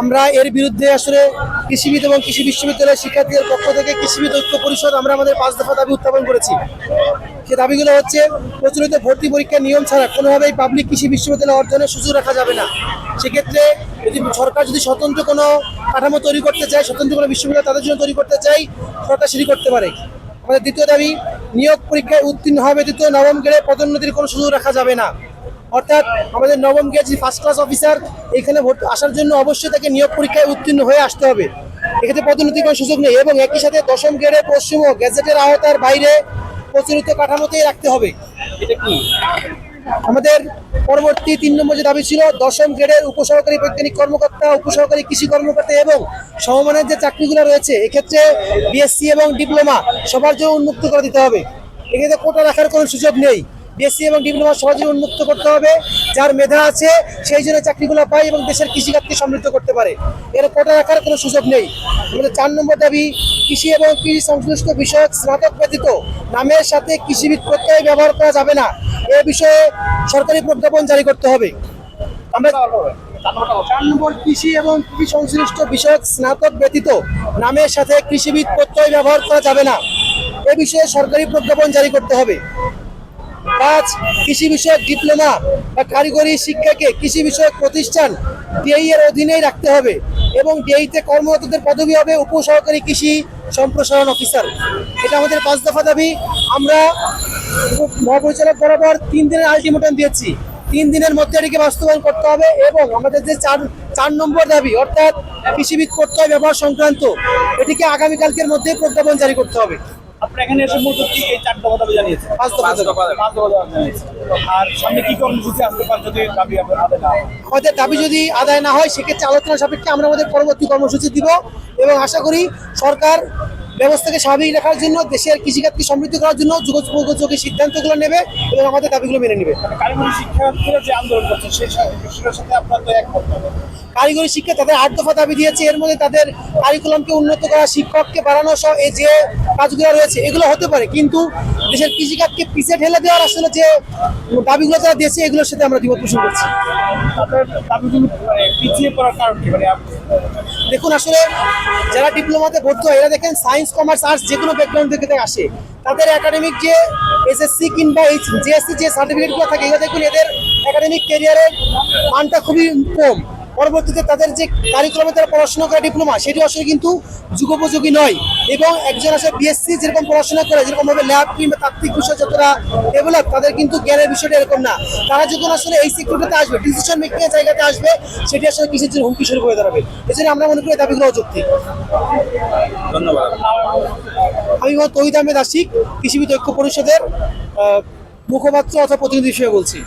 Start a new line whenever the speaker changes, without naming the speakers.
আমরা এর বিরুদ্ধে আসলে কৃষিবিদ এবং কৃষি বিশ্ববিদ্যালয়ের শিক্ষার্থীদের পক্ষ থেকে কৃষিবিদ ঐক্য পরিষদ আমরা আমাদের পাঁচ দফা দাবি উত্থাপন করেছি। সে দাবিগুলো হচ্ছে প্রচলিত ভর্তি পরীক্ষার নিয়ম ছাড়া কোনোভাবেই পাবলিক কৃষি বিশ্ববিদ্যালয় অর্জনের সুযোগ রাখা যাবে না। সেক্ষেত্রে যদি সরকার যদি স্বতন্ত্র কোনো কাঠামো তৈরি করতে চায়, স্বতন্ত্র কোনো বিশ্ববিদ্যালয় তাদের জন্য তৈরি করতে চাই সরকার সেটি করতে পারে। আমাদের দ্বিতীয় দাবি, নিয়োগ পরীক্ষায় উত্তীর্ণ হবে দ্বিতীয় নবম গ্রেডে পদোন্নতির কোনো সুযোগ রাখা যাবে না। অর্থাৎ আমাদের নবম যে ফার্স্ট ক্লাস অফিসার এখানে ভর্তি আসার জন্য অবশ্যই তাকে নিয়োগ পরীক্ষায় উত্তীর্ণ হয়ে আসতে হবে। এক্ষেত্রে পদোন্নতির কোনো সুযোগ নেই এবং একই সাথে দশম গ্রেডের পশ্চিম ও গ্যাজেটের আওতার বাইরে প্রচলিত কাঠামোতেই রাখতে হবে।
এটা কি?
আমাদের পরবর্তী তিন নম্বর যে দাবি ছিল দশম গ্রেডের উপসহকারী বৈজ্ঞানিক কর্মকর্তা উপসহকারী কৃষি কর্মকর্তা এবং সমমানের যে চাকরিগুলো রয়েছে এক্ষেত্রে বিএসসি এবং ডিপ্লোমা সবার জন্য উন্মুক্ত করে দিতে হবে। এক্ষেত্রে কোটা রাখার কোনো সুযোগ নেই। বিএসসি এবং ডিপ্লোমা জন্য উন্মুক্ত করতে হবে। যার মেধা আছে, সেই জন্য চাকরিগুলো পায় এবং দেশের কৃষিখাতকে সমৃদ্ধ করতে পারে। এর কোটা রাখার কোনো সুযোগ নেই। আমাদের চার নম্বর দাবি, কৃষি এবং কৃষি সংশ্লিষ্ট বিষয়ক স্নাতক ব্যতীত নামের সাথে কৃষিবিদ প্রত্যয় ব্যবহার করা যাবে না। এ বিষয়ে সরকারি প্রজ্ঞাপন জারি করতে হবে। চার নম্বর, কৃষি এবং সংশ্লিষ্ট বিষয়ক স্নাতক ব্যতীত নামের সাথে কৃষিবিদ প্রত্যয় ব্যবহার করা যাবে না। এ বিষয়ে সরকারি প্রজ্ঞাপন জারি করতে হবে। পাঁচ কৃষি বিষয়ক ডিপ্লোমা বা কারিগরি শিক্ষাকে কৃষি বিষয়ক প্রতিষ্ঠান ডিআই এর অধীনেই রাখতে হবে এবং ডিআইতে কর্মরতদের পদবি হবে উপসহকারী কৃষি সম্প্রসারণ অফিসার এটা আমাদের পাঁচ দফা দাবি। আমরা মহাপরিচালক বরাবর তিন দিনের আলটিমেটাম দিয়েছি। তিন দিনের মধ্যে এটিকে বাস্তবায়ন করতে হবে এবং আমাদের যে চার চার নম্বর দাবি, অর্থাৎ কৃষিবিদ প্রত্যয় ব্যবহার সংক্রান্ত, এটিকে আগামীকালকের মধ্যে প্রজ্ঞাপন জারি করতে হবে।
এখানে এসে মূলত কি এই চার দফা দাবি জানিয়েছেন?
পাঁচ দফা
পাঁচ দফা দাবি আর সামনে কি কর্মসূচি আসতে পারে যদি দাবি আদায় না হয়?
আমাদের দাবি যদি আদায় না হয় সেক্ষেত্রে আলোচনা সাপেক্ষে আমরা আমাদের পরবর্তী কর্মসূচি দিব এবং আশা করি সরকার ব্যবস্থাকে স্বাভাবিক রাখার জন্য দেশের কৃষিখাতকে সমৃদ্ধ করার জন্য যুগোপযোগী সিদ্ধান্তগুলো নেবে এবং আমাদের দাবিগুলো মেনে নেবে।
কারিগরি শিক্ষার্থীরা যে আন্দোলন করছে সেটার সাথে আপনার তো একমত
কারিগরি শিক্ষা তাদের আট দফা দাবি দিয়েছে এর মধ্যে তাদের কারিকুলামকে উন্নত করা শিক্ষককে বাড়ানো সহ এই যে কাজগুলো রয়েছে এগুলো হতে পারে কিন্তু দেশের কৃষিখাতকে পিছিয়ে ঠেলে দেওয়ার আসলে যে দাবিগুলো যারা দিয়েছে এগুলোর সাথে আমরা দ্বিমত পোষণ করছি।
মানে পিছিয়ে পড়ার কারণ কি? মানে
দেখুন আসলে যারা ডিপ্লোমাতে ভর্তি হয় এরা দেখেন সায়েন্স কমার্স আর্টস যে কোনো ব্যাকগ্রাউন্ড থেকে আসে। তাদের একাডেমিক যে এসএসসি কিংবা এইচ জিএসসি যে সার্টিফিকেটগুলো থাকে, এগুলো দেখুন, এদের একাডেমিক কেরিয়ারের মানটা খুবই কম। পরবর্তীতে তাদের যে কারিকুলামে তারা পড়াশোনা করে ডিপ্লোমা সেটি আসলে কিন্তু যুগোপযোগী নয়। এবং একজন আসলে বিএসসি যেরকম পড়াশোনা করে যেরকম ভাবে ল্যাব কিংবা তাত্ত্বিক বিষয় যতটা ডেভেলপ তাদের কিন্তু জ্ঞানের বিষয়টা এরকম না। তারা যখন আসলে এই সেক্টরটাতে আসবে ডিসিশন মেকিং এর জায়গাতে আসবে সেটি আসলে কৃষির জন্য হুমকি শুরু করে দাঁড়াবে। এজন্য আমরা মনে করি দাবিগুলো অযৌক্তিক।
ধন্যবাদ।
আমি তহিদ আহমেদ আশিক কৃষিবিদ ঐক্য পরিষদের মুখপাত্র অথবা প্রতিনিধি হিসেবে বলছি।